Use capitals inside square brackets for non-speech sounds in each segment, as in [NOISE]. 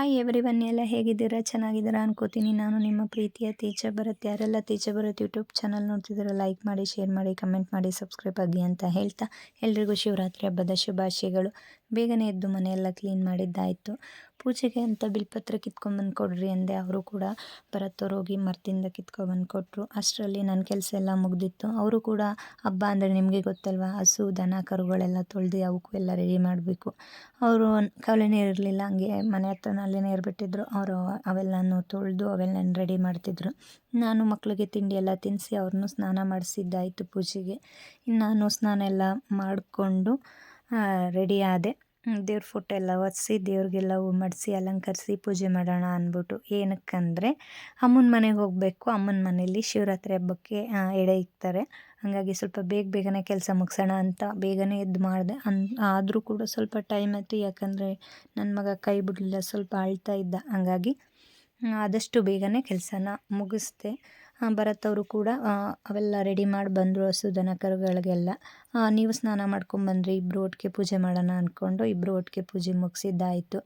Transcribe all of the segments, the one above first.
Hi every ಬನ್ನಿ ಎಲ್ಲ ಹೇಗಿದ್ದೀರಾ? ಚೆನ್ನಾಗಿದ್ದೀರಾ ಅನ್ಕೋತೀನಿ. ನಾನು ನಿಮ್ಮ ಪ್ರೀತಿಯ ತೇಜ ಭರತ್. ಯಾರೆಲ್ಲ ತೇಜ ಭರತ್ ಯೂಟ್ಯೂಬ್ ಚಾನಲ್ ನೋಡ್ತಿದ್ದೀರಾ, ಲೈಕ್ ಮಾಡಿ, ಶೇರ್ ಮಾಡಿ, ಕಮೆಂಟ್ ಮಾಡಿ, ಸಬ್ಸ್ಕ್ರೈಬ್ ಆಗಿ ಅಂತ ಹೇಳ್ತಾ ಎಲ್ರಿಗೂ ಶಿವರಾತ್ರಿ ಹಬ್ಬದ ಶುಭಾಶಯಗಳು. ಬೇಗನೆ ಎದ್ದು ಮನೆಯೆಲ್ಲ ಕ್ಲೀನ್ ಮಾಡಿದ್ದಾಯಿತು. ಪೂಜೆಗೆ ಅಂತ ಬಿಲ್ಪತ್ರ ಕಿತ್ಕೊಂಡ್ಬಂದು ಕೊಡ್ರಿ ಅಂದೆ. ಅವರು ಕೂಡ ಬರತ್ತೋರು ಹೋಗಿ ಮರದಿಂದ ಕಿತ್ಕೊಂಡ್ಬಂದು ಕೊಟ್ಟರು ಅಷ್ಟರಲ್ಲಿ ನನ್ನ ಕೆಲಸ ಎಲ್ಲ ಮುಗ್ದಿತ್ತು. ಅವರು ಕೂಡ ಹಬ್ಬ ಅಂದರೆ ನಿಮಗೆ ಗೊತ್ತಲ್ವ? ಹಸು, ದನ, ಕರುಗಳೆಲ್ಲ ತೊಳೆದು ಅವಕ್ಕೂ ಎಲ್ಲ ರೆಡಿ ಮಾಡಬೇಕು. ಅವರು ಕವಲೇನೇ ಇರಲಿಲ್ಲ. ಹಂಗೆ ಮನೆ ಹತ್ರ ಇರ್ಬಿಟ್ಟಿದ್ರು. ಅವರು ಅವೆಲ್ಲನೂ ತೊಳೆದು ಅವೆಲ್ಲ ರೆಡಿ ಮಾಡ್ತಿದ್ರು. ನಾನು ಮಕ್ಕಳಿಗೆ ತಿಂಡಿ ಎಲ್ಲ ತಿನ್ನಿಸಿ ಅವ್ರನ್ನೂ ಸ್ನಾನ ಮಾಡಿಸಿದ್ದಾಯಿತು ಪೂಜೆಗೆ. ಇನ್ನು ನಾನು ಸ್ನಾನ ಎಲ್ಲ ಮಾಡಿಕೊಂಡು ರೆಡಿ ಆದೆ. ದೇವ್ರ ಫೋಟೋ ಎಲ್ಲ ಒರೆಸಿ, ದೇವ್ರಿಗೆಲ್ಲ ಹೂ ಮಡಿಸಿ ಅಲಂಕರಿಸಿ, ಪೂಜೆ ಮಾಡೋಣ ಅಂದ್ಬಿಟ್ಟು ಏನಕ್ಕಂದರೆ ಅಮ್ಮನ ಮನೆಗೆ ಹೋಗಬೇಕು. ಅಮ್ಮನ ಮನೆಯಲ್ಲಿ ಶಿವರಾತ್ರಿ ಹಬ್ಬಕ್ಕೆ ಎಡೆ ಇಕ್ತಾರೆ. ಹಾಗಾಗಿ ಸ್ವಲ್ಪ ಬೇಗ ಬೇಗನೆ ಕೆಲಸ ಮುಗಿಸೋಣ ಅಂತ ಬೇಗನೆ ಎದ್ದು ಮಾಡಿದೆ. ಅನ್ ಆದರೂ ಕೂಡ ಸ್ವಲ್ಪ ಟೈಮ್ ಆಯಿತು. ಯಾಕಂದರೆ ನನ್ನ ಮಗ ಕೈ ಬಿಡಲಿಲ್ಲ, ಸ್ವಲ್ಪ ಅಳ್ತಾ ಇದ್ದ. ಹಾಗಾಗಿ ಆದಷ್ಟು ಬೇಗನೆ ಕೆಲಸನ ಮುಗಿಸ್ದೆ. ಭರತ್ ಕೂಡ ಅವೆಲ್ಲ ರೆಡಿ ಮಾಡಿ ಬಂದರು ಹಸು ದನ ಕರುಗಳಿಗೆಲ್ಲ ನೀವು ಸ್ನಾನ ಮಾಡ್ಕೊಂಬಂದ್ರಿ ಇಬ್ಬರು ಒಟ್ಟಿಗೆ ಪೂಜೆ ಮಾಡೋಣ ಅಂದ್ಕೊಂಡು ಇಬ್ಬರು ಒಟ್ಟಿಗೆ ಪೂಜೆ ಮುಗಿಸಿದ್ದಾಯಿತು.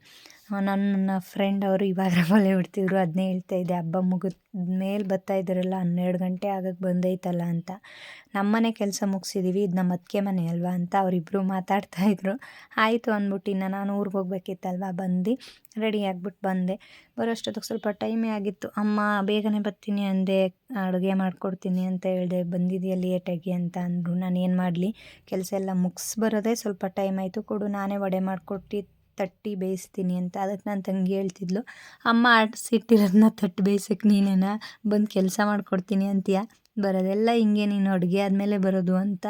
ನನ್ನ ಫ್ರೆಂಡ್ ಅವರು ಇವಾಗ ರಂಗೋಲಿ ಬಿಡ್ತಿದ್ರು ಅದನ್ನೇ ಹೇಳ್ತಾ ಇದ್ದೆ. ಹಬ್ಬ ಮುಗಿದ ಮೇಲೆ ಬರ್ತಾ ಇದ್ದಾರಲ್ಲ ಹನ್ನೆರಡು ಗಂಟೆ ಆಗಕ್ಕೆ ಬಂದೈತಲ್ಲ ಅಂತ. ನಮ್ಮನೆ ಕೆಲಸ ಮುಗಿಸಿದ್ದೀವಿ ಇದು ನಮ್ಮ ಅತ್ತಿಗೆ ಮನೆ ಅಲ್ವಾ ಅಂತ ಅವರಿಬ್ಬರು ಮಾತಾಡ್ತಾಯಿದ್ರು ಆಯಿತು ಅಂದ್ಬಿಟ್ಟು ಇನ್ನು ನಾನು ಊರಿಗೆ ಹೋಗ್ಬೇಕಿತ್ತಲ್ವ, ಬಂದು ರೆಡಿ ಆಗಿಬಿಟ್ಟು ಬಂದೆ. ಬರೋಷ್ಟೊತ್ತಿಗೆ ಸ್ವಲ್ಪ ಟೈಮೇ ಆಗಿತ್ತು. ಅಮ್ಮ, ಬೇಗನೆ ಬರ್ತೀನಿ ಅಂದೆ, ಅಡುಗೆ ಮಾಡಿಕೊಡ್ತೀನಿ ಅಂತ ಹೇಳಿದೆ. ಬಂದಿದೆಯಾ ಲೇಟಾಗಿ ಅಂತ ಅಂದರು. ನಾನು ಏನು ಮಾಡಲಿ, ಕೆಲಸ ಎಲ್ಲ ಮುಗಿಸ್ ಬರೋದೇ ಸ್ವಲ್ಪ ಟೈಮ್ ಆಯಿತು. ಕೊಡು, ನಾನೇ ವಡೆ ಮಾಡಿಕೊಟ್ಟು ತಟ್ಟಿ ಬೇಯಿಸ್ತೀನಿ ಅಂತ ಅದಕ್ಕೆ ನನ್ನ ತಂಗಿ ಹೇಳ್ತಿದ್ಲು, ಅಮ್ಮ ಆಡಿಸಿಟ್ಟಿರೋದನ್ನ ತಟ್ಟಿ ಬೇಯಿಸೋಕ್ಕೆ ನೀನೇನ? ಬಂದು ಕೆಲಸ ಮಾಡಿಕೊಡ್ತೀನಿ ಅಂತೀಯ? ಬರೋದೆಲ್ಲ ಹಿಂಗೆ ನೀನು ಅಡುಗೆ ಆದಮೇಲೆ ಬರೋದು ಅಂತ.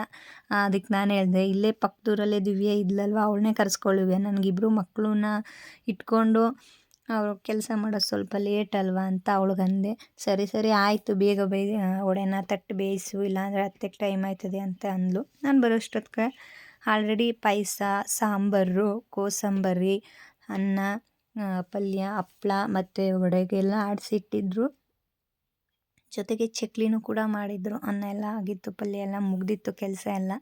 ಅದಕ್ಕೆ ನಾನು ಹೇಳಿದೆ, ಇಲ್ಲೇ ಪಕ್ಕದೂರಲ್ಲೇ ದಿವ್ಯ ಇದ್ಲಲ್ವ? ಅವಳನ್ನೇ ಕರೆಸ್ಕೊಳ್ಳುವೆ. ನನಗಿಬ್ಬರು ಮಕ್ಕಳನ್ನ ಇಟ್ಕೊಂಡು ಅವರು ಕೆಲಸ ಮಾಡೋದು ಸ್ವಲ್ಪ ಲೇಟ್ ಅಲ್ವಾ ಅಂತ ಅವಳಿಗಂದೆ ಸರಿ ಸರಿ, ಆಯಿತು, ಬೇಗ ಬೇಗ ಒಡೆನ ತಟ್ಟು ಬೇಯಿಸು, ಇಲ್ಲಾಂದರೆ ಹತ್ತಕ್ಕೆ ಟೈಮ್ ಆಯ್ತದೆ ಅಂತ ಅಂದ್ಲು. ನಾನು ಬರೋಷ್ಟೊತ್ತಿಗೆ ಆಲ್ರೆಡಿ ಪಾಯಸ ಸಾಂಬಾರು ಕೋಸಂಬರಿ ಅನ್ನ ಪಲ್ಯ ಹಪ್ಳ ಮತ್ತು ವಡೆಗೆಲ್ಲ ಆಡಿಸಿಟ್ಟಿದ್ರು. ಜೊತೆಗೆ ಚಕ್ಲಿನೂ ಕೂಡ ಮಾಡಿದ್ರು. ಅನ್ನ ಎಲ್ಲ ಆಗಿತ್ತು, ಪಲ್ಯ ಎಲ್ಲ ಮುಗ್ದಿತ್ತು, ಕೆಲಸ ಎಲ್ಲ.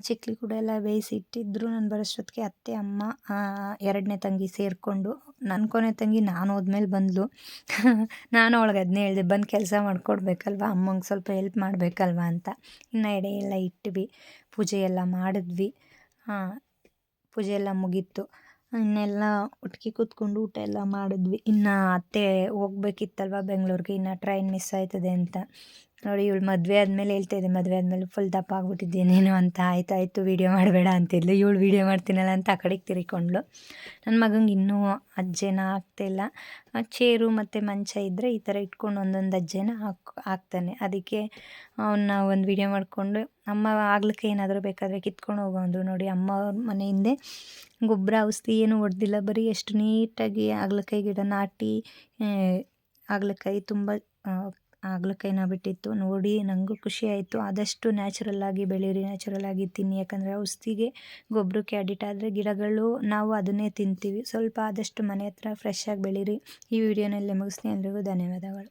ಚಕ್ಲಿ ಕೂಡ ಎಲ್ಲ ಬೇಯಿಸಿ ಇಟ್ಟಿದ್ರು. ನಾನು ಬರೋಷ್ಟೊತ್ತಿಗೆ ಅತ್ತೆ, ಅಮ್ಮ ಎರಡನೇ ತಂಗಿ ಸೇರಿಕೊಂಡು ನನ್ನ ಕೊನೆ ತಂಗಿ ನಾನು ಹೋದ್ಮೇಲೆ ಬಂದಳು [LAUGHS] ನಾನು ಅವಳಿಗೆ ಅದನ್ನೇ ಹೇಳಿದೆ, ಬಂದು ಕೆಲಸ ಮಾಡಿಕೊಡ್ಬೇಕಲ್ವ? ಅಮ್ಮಂಗೆ ಸ್ವಲ್ಪ ಹೆಲ್ಪ್ ಮಾಡಬೇಕಲ್ವ? ಅಂತ. ಇನ್ನು ಎಡೆ ಎಲ್ಲ ಇಟ್ವಿ, ಪೂಜೆ ಎಲ್ಲ ಮಾಡಿದ್ವಿ. ಪೂಜೆ ಎಲ್ಲ ಮುಗೀತು. ಇನ್ನೆಲ್ಲ ಒಟ್ಟಿಗೆ ಕೂತ್ಕೊಂಡು ಊಟ ಎಲ್ಲ ಮಾಡಿದ್ವಿ. ಇನ್ನು ಅತ್ತೆ ಹೋಗ್ಬೇಕಿತ್ತಲ್ವ ಬೆಂಗಳೂರಿಗೆ, ಇನ್ನು ಟ್ರೈನ್ ಮಿಸ್ ಆಯ್ತದೆ ಅಂತ. ನೋಡಿ, ಇವಳು ಮದುವೆ ಆದಮೇಲೆ ಹೇಳ್ತಾ ಇದ್ದೆ, ಮದುವೆ ಆದಮೇಲೆ ಫುಲ್ ದಪ್ಪ ಆಗ್ಬಿಟ್ಟಿದ್ದೀನೇನೋ ಅಂತ. ಆಯ್ತು, ಆಯಿತು ವೀಡಿಯೋ ಮಾಡಬೇಡ ಅಂತಿದ್ಲು. ಇವಳು ವೀಡಿಯೋ ಮಾಡ್ತೀನಲ್ಲ ಅಂತ ಆ ಕಡೆಗೆ ತಿರ್ಕೊಂಡ್ಳು. ನನ್ನ ಮಗಂಗೆ ಇನ್ನೂ ಅಜ್ಜೆನ ಆಗ್ತಾಯಿಲ್ಲ ಚೇರು ಮತ್ತು ಮಂಚ ಇದ್ದರೆ ಈ ಥರ ಇಟ್ಕೊಂಡು ಒಂದೊಂದು ಅಜ್ಜೆನ ಹಾಕ್, ಹಾಕ್ತಾನೆ. ಅದಕ್ಕೆ ಅವನ್ನ ಒಂದು ವೀಡಿಯೋ ಮಾಡಿಕೊಂಡು, ಅಮ್ಮ, ಆಗ್ಲಿಕ್ಕೆ ಏನಾದರೂ ಬೇಕಾದರೆ ಕಿತ್ಕೊಂಡು ಹೋಗೋ ನೋಡಿ, ಅಮ್ಮ ಅವ್ರ ಮನೆಯಿಂದೆ ಗೊಬ್ಬರ ಔಷಧಿ ಏನು ಹೊಡೆದಿಲ್ಲ. ಬರೀ ಎಷ್ಟು ನೀಟಾಗಿ ಹಾಗಲಕಾಯಿ ಗಿಡ ನಾಟಿ ಹಾಗಲಕಾಯಿ ತುಂಬ ಹಾಗಲಕಾಯಿನ ಬಿಟ್ಟಿತ್ತು. ನೋಡಿ ನನಗೂ ಖುಷಿ ಆಯಿತು. ಆದಷ್ಟು ನ್ಯಾಚುರಲ್ಲಾಗಿ ಬೆಳೀರಿ ನ್ಯಾಚುರಲ್ಲಾಗಿ ತಿನ್ನಿ. ಯಾಕಂದರೆ ಔಷಧಿಗೆ ಗೊಬ್ಬರಕ್ಕೆ ಅಡಿಟ್ ಆದರೆ ಗಿಡಗಳು ನಾವು ಅದನ್ನೇ ತಿಂತೀವಿ. ಸ್ವಲ್ಪ ಆದಷ್ಟು ಮನೆ ಹತ್ರ ಫ್ರೆಶ್ ಆಗಿ ಬೆಳೀರಿ. ಈ ವಿಡಿಯೋನಲ್ಲಿ ಮುಗಿಸ್ತೀನಿ. ಎಲ್ರಿಗೂ ಧನ್ಯವಾದಗಳು.